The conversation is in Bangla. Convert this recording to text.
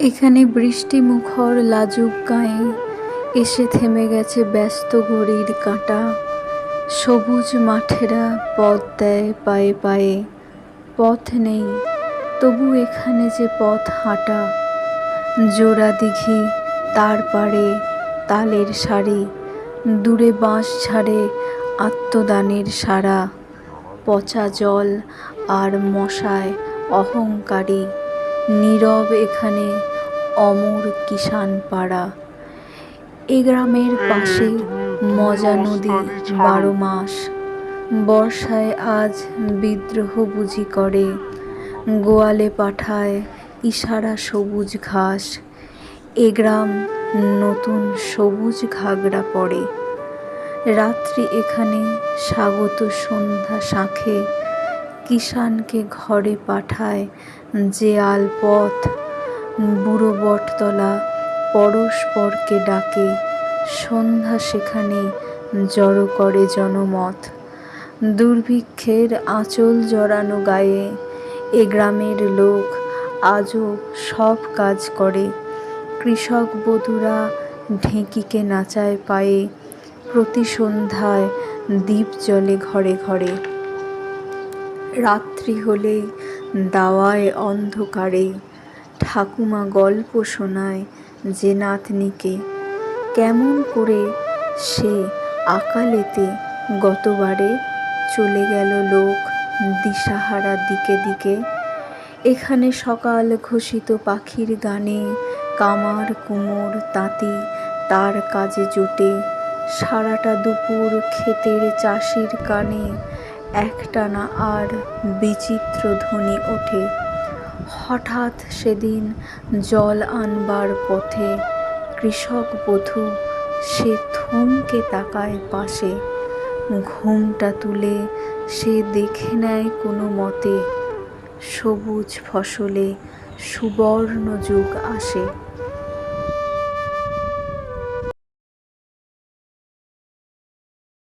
এখানে বৃষ্টি মুখর লাজুক গায়ে এসে থেমে গেছে ব্যস্ত ঘড়ির কাঁটা। সবুজ মাঠেরা পথ দেয় পায়ে পায়ে। পথ নেই, তবু এখানে যে পথ হাঁটা। জোড়া দিঘি, তার পারে তালের শাড়ি দূরে বাঁশ ছাড়ে আত্মদানের সারা। পচা জল আর মশায় অহংকারী। নীরব এখানে অমর কিষান পাড়া। এ গ্রামের পাশে মজা নদী বারো মাস। বর্ষায় আজ বিদ্রোহ বুঝি করে। গোয়ালে পাঠায় ইশারা সবুজ ঘাস। এ গ্রাম নতুন সবুজ ঘাগরা পড়ে। রাত্রি এখানে স্বাগত সন্ধ্যা শাঁখে। কিষানকে ঘরে পাঠায় যে আলপথ বুড়ো বটতলা পরস্পরকে ডাকে, সন্ধ্যা সেখানে জড়ো করে জনমত। দুর্ভিক্ষের আঁচল জড়ানো গায়ে, এ গ্রামের লোক আজও সব কাজ করে। কৃষক বধূরা ঢেঁকিকে নাচায় পায়ে, প্রতি সন্ধ্যায় দ্বীপ জ্বলে ঘরে ঘরে। রাত্রি হলেই দাওয়ায় অন্ধকারে ঠাকুমা গল্প শোনায় যে নাতনিকে কেমন করে সে আকালেতে গতবারে চলে গেল লোক দিশাহারা দিকে দিকে। এখানে সকাল ঘোষিত পাখির গানে কামার কুমোর তাঁতি তার কাজে জোটে। সারাটা দুপুর ক্ষেতের চাষির কানে একটানা আর বিচিত্র ধ্বনি ওঠে। হঠাৎ সেদিন জল আনবার পথে কৃষক বধূ সে থমকে তাকায় পাশে। ঘুমটা তুলে সে দেখে নেয় কোনো মতে সবুজ ফসলে সুবর্ণ যুগ আসে।